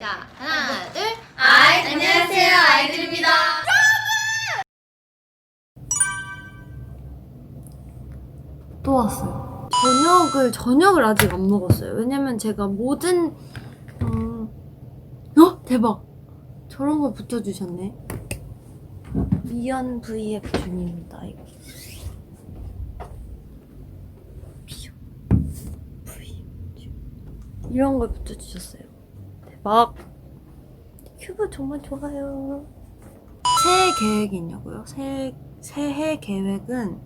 자, 하나, 둘. 아이, 안녕하세요. 아이들입니다. 또 왔어요. 저녁을 저녁을 아직 안 먹었어요. 왜냐면 제가 모든 음... 어 대박 저런 걸 붙여주셨네. 미연 VF 중입니다. 이거. 미연 VF 중. 이런 걸 붙여주셨어요. 대박. 큐브 정말 좋아요. 새해 계획이 있냐고요? 새해, 새해 계획은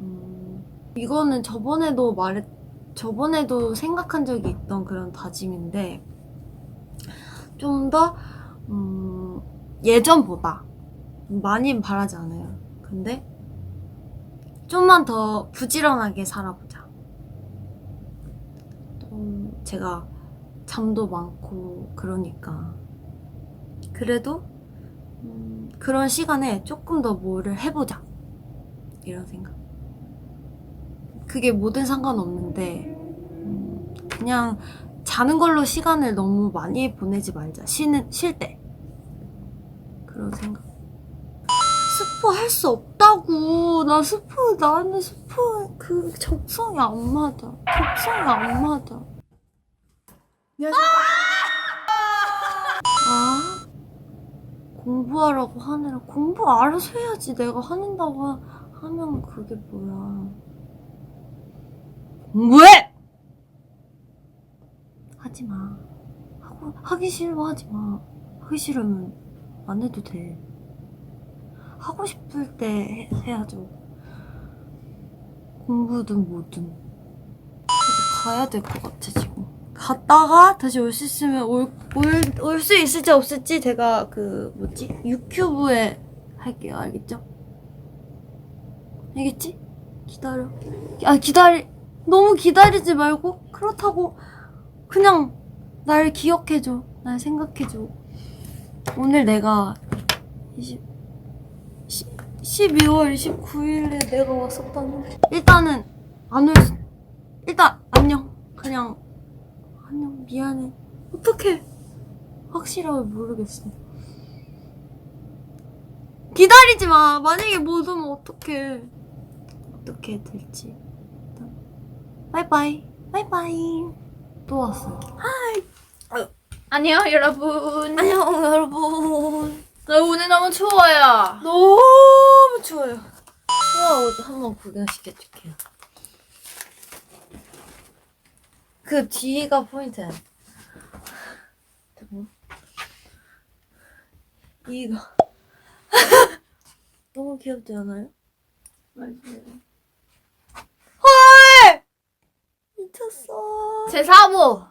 음, 이거는 저번에도 말했, 저번에도 생각한 적이 있던 그런 다짐인데, 좀 더, 음, 예전보다 많이 바라지 않아요. 근데, 좀만 더 부지런하게 살아보자. 좀, 제가 잠도 많고, 그러니까. 그래도, 음, 그런 시간에 조금 더 뭐를 해보자. 이런 생각. 그게 뭐든 상관없는데 음, 그냥 자는 걸로 시간을 너무 많이 보내지 말자 쉬는 쉴 때 그런 생각 스포 할 수 없다고 나 스포 나는 스포 그 적성이 안 맞아 적성이 안 맞아 아 공부하라고 하느라 공부 알아서 해야지 내가 하는다고 하- 하면 그게 뭐야 공부해! 하지 마. 하고, 하기 싫으면 하지 마. 하기 싫으면 안 해도 돼. 하고 싶을 때 해, 해야죠. 공부든 뭐든. 가야 될 것 같아, 지금. 갔다가 다시 올 수 있으면 올, 올, 올 수 있을지 없을지 제가 그, 뭐지? 유튜브에 할게요. 알겠죠? 알겠지? 기다려. 아, 기다리, 너무 기다리지 말고 그렇다고 그냥 날 기억해줘 날 생각해줘 오늘 내가 20, 12월 29일에 내가 왔었다는 일단은 안 올 수 일단 안녕 그냥 안녕 미안해 어떡해 확실하게 모르겠어 기다리지 마 만약에 못 오면 어떡해 어떻게 될지 바이바이. 바이바이. 또 왔어요. 안녕, 여러분. 안녕, 여러분. 나 오늘 너무 추워요. 너무 추워요. 추워 옷 한번 구경시켜줄게요. 그 뒤가 포인트야. 잠깐만. 이거. 너무 귀엽지 않아요? 맞아요. 헐! 미쳤어. 제 사부.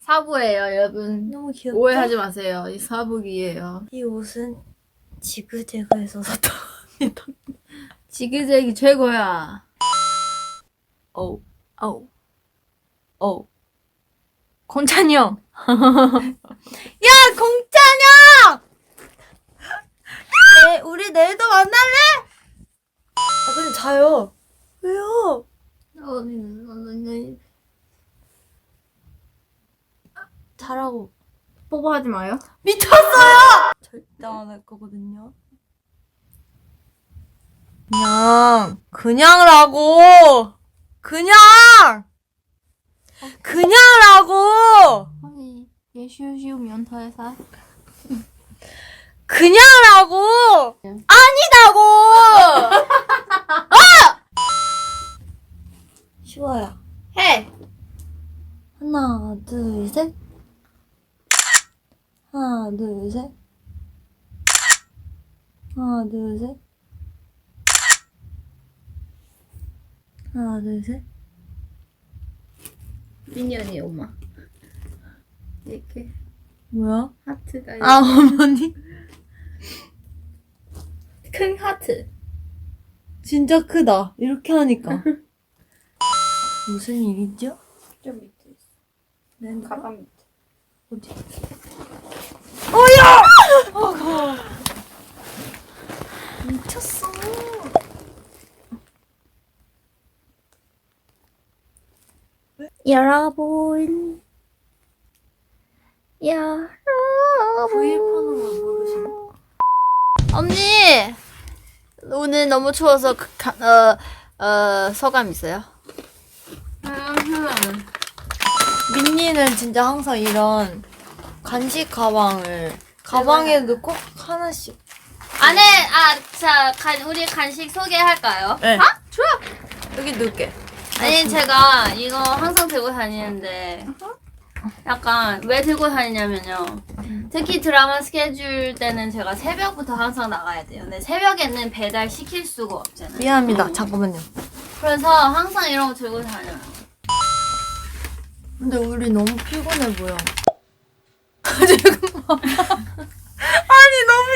사부예요, 여러분. 너무 귀엽다. 오해하지 마세요. 이 사부기예요. 이 옷은 지그재그에서 샀답니다. 지그재기 최고야. 어우, 어우, 어우. 공찬이 형. 야, 공짜냐! 네, 우리 내일도 만날래? 아, 근데 자요. 왜요? 자라고. 뽀뽀하지 마요. 미쳤어요! 절대 안 할 거거든요. 그냥, 그냥라고! 그냥! 그냥라고! 아니, 예시우시우 면터에서 그냥라고! 아니다고! 어! 쉬워요. 해! 하나, 둘, 셋. 하나, 둘, 셋. 하나, 둘, 셋. 하나, 둘, 셋. 미니언이 엄마. 이렇게 뭐야? 하트가 아, 어머니? 큰 하트. 진짜 크다. 이렇게 하니까. 무슨 일이죠? 좀 밑에 있어. 네, 가방 밑에. 어디? 어야! 어, 미쳤어. 여러분. 모르시나? 언니 오늘 너무 추워서 그, 가, 어, 어, 소감 있어요? 민니는 진짜 항상 이런 간식 가방을 가방에 넣고 하나씩 안에 아자 우리 간식 소개할까요? 네. 아 좋아. 여기 넣을게 아니 제가 이거 항상 들고 다니는데 약간 왜 들고 다니냐면요. 특히 드라마 스케줄 때는 제가 새벽부터 항상 나가야 돼요. 근데 새벽에는 배달 시킬 수가 없잖아요. 미안합니다 잠깐만요 그래서 항상 이런 거 들고 다녀요. 근데 우리 너무 피곤해 보여 지금 봐. 아니 너무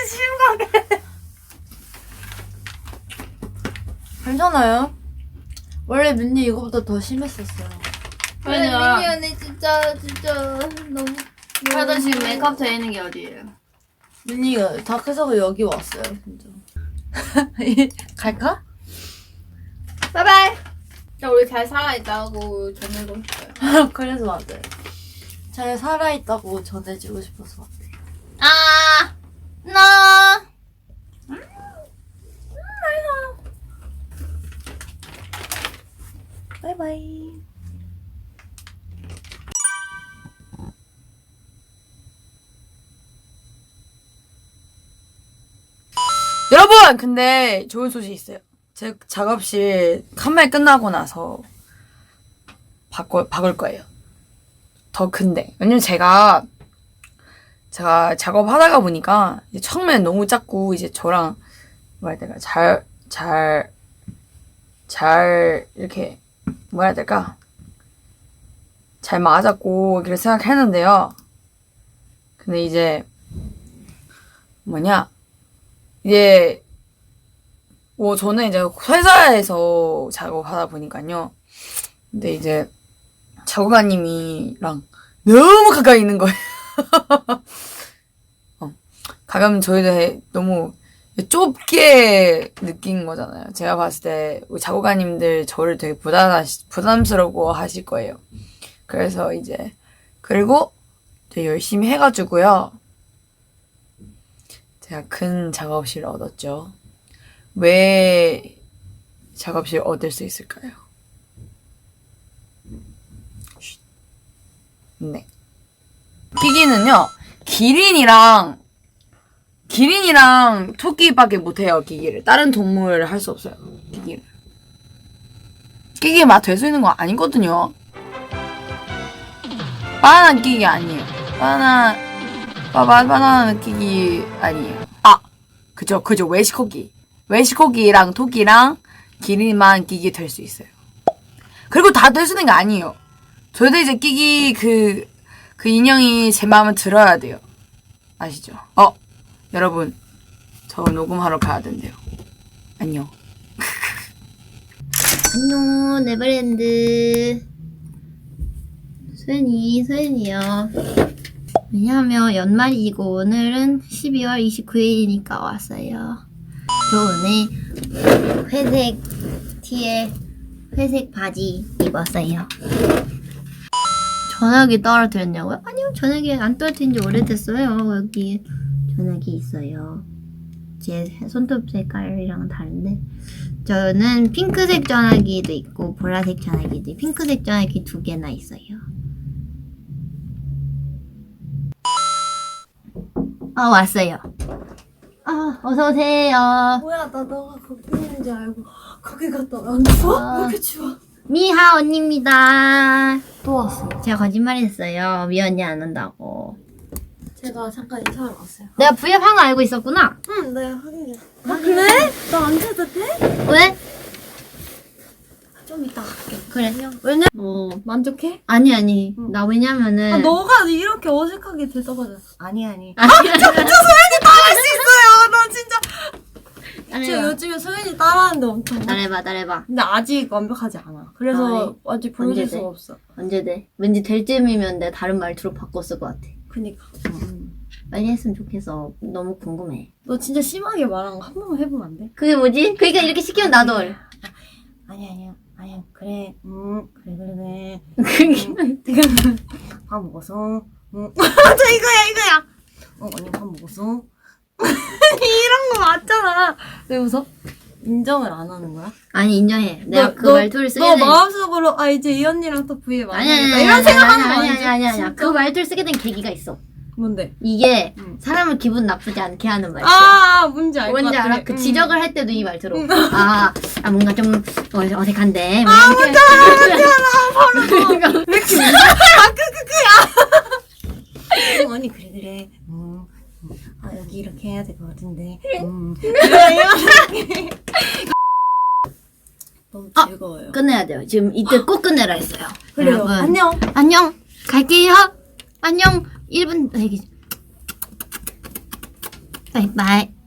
심각해 괜찮아요? 원래 민니 이거보다 더 심했었어요 왜냐? 언니 진짜 진짜 너무 그래도 지금 메이크업 돼 있는 게 어디예요? 민니가 다크서클 여기 왔어요 진짜 갈까? 바이바이. 자 우리 잘 살아있다고 전해고 싶어요. 그래서 왔어요 잘 살아있다고 전해주고 싶어서 왔대요 아, 나. 바이바이 여러분! 근데 좋은 소식이 있어요. 제 작업실 칸말 끝나고 나서 바꿔, 바꿀 거예요. 더 큰데. 왜냐면 제가, 제가 작업하다가 보니까 처음엔 너무 작고 이제 저랑 뭐라 해야 될까, 잘, 잘, 잘, 이렇게, 뭐라 해야 될까, 잘 맞았고, 그렇게 생각했는데요. 근데 이제, 뭐냐, 이제 뭐 저는 이제 회사에서 작업하다 보니까요. 근데 이제 작업가님이랑 너무 가까이 있는 거예요. 어. 가끔 저희도 해- 너무 좁게 느낀 거잖아요. 제가 봤을 때 우리 작업가님들 저를 되게 부담 부담스러워 하실 거예요. 그래서 이제 그리고 열심히 해가지고요. 제가 큰 작업실을 얻었죠. 왜 작업실 얻을 수 있을까요? 쉿. 네. 기기는요, 기린이랑, 기린이랑 토끼밖에 못해요, 기기를. 다른 동물을 할수 없어요, 기기를. 끼기 맛될 수 있는 거 아니거든요. 바나나 끼기 아니에요. 바나나, 바나나 끼기 아니에요. 아! 그죠, 그죠, 외식코기. 외식코기랑 토끼랑 기린만 끼기 될 수 있어요. 그리고 다 될 수 있는 게 아니에요. 저도 이제 끼기 그, 그 인형이 제 마음을 들어야 돼요. 아시죠? 어, 여러분. 저 녹음하러 가야 된대요. 안녕. 안녕 네버랜드. 소연이 소연이요. 왜냐하면 연말이고 오늘은 12월 29일이니까 왔어요. 저 오늘 회색 티에 회색 바지 입었어요. 전화기 떨어뜨렸냐고요? 아니요, 전화기 안 떨어뜨린 지 오래됐어요. 여기 전화기 있어요. 제 손톱 색깔이랑은 다른데 저는 핑크색 전화기도 있고 보라색 전화기도 핑크색 전화기 두 개나 있어요. 아 왔어요. 아 어서 오세요. 뭐야 나 너가 거기 있는 줄 알고 거기 갔다 안 추워? 아. 왜 이렇게 추워? 미하 언니입니다. 또 왔어 제가 거짓말했어요. 미 언니 안 온다고. 제가 잠깐 인사하러 왔어요 내가 V앱 한거 알고 있었구나. 응 내가 확인해 아 그래? 나안 쳐도 돼? 왜? 좀 이따 갈게 그래. 왜냐? 어 만족해? 아니 아니 나 왜냐면은 아 너가 이렇게 어색하게 대답하잖아 아니 아니 아니 진짜 제가 따라해봐 요즘에 소연이 따라하는데 엄청 따라해봐 따라해봐 근데 아직 완벽하지 않아 그래서 아직 보여줄 언제 돼? 수가 없어 언제 돼? 왠지 될 쯤이면 내 다른 말투로 바꿨을 것 같아. 그니까 빨리 했으면 좋겠어. 너무 궁금해. 너 진짜 심하게 말한 거 한 번만 해보면 안 돼? 그게 뭐지? 그러니까 이렇게 시키면 나도. 아니 아니야 아니야 그래 음 그래 그래 그래 그게 밥 먹어서 응. 맞아 이거야 이거야. 어 언니 밥 먹었어? 이런 거 맞잖아. 왜 웃어? 인정을 안 하는 거야? 아니 인정해. 내가 너- 그 너- 말투를 쓰게 너 된. 마음속으로 아 이제 이 언니랑 또 아니 아니 만나겠다 아니 이런 아니 생각하는 아니 거 아니 아니지? 아니 아니 진짜? 그 말투를 쓰게 된 계기가 있어. 뭔데? 이게 응. 사람을 기분 나쁘지 않게 하는 말이야. 아 뭔지 알것 뭔지 같아. 알아? 그 응. 지적을 할 때도 이 말투로. 아, 아 뭔가 좀 어, 어색한데. 뭐 아, 이렇게. 그러니까 왜 이렇게 웃어? 아, 그, 그, 그야! 응, 언니, 그래, 그래. 여기 이렇게 해야 될 것 같은데. 음. 너무 아, 즐거워요. 끝내야 돼요. 지금 이때 꼭 끝내라 했어요. 그래요. 여러분. 안녕. 안녕. 갈게요. 안녕. 1분 대기. 바이바이.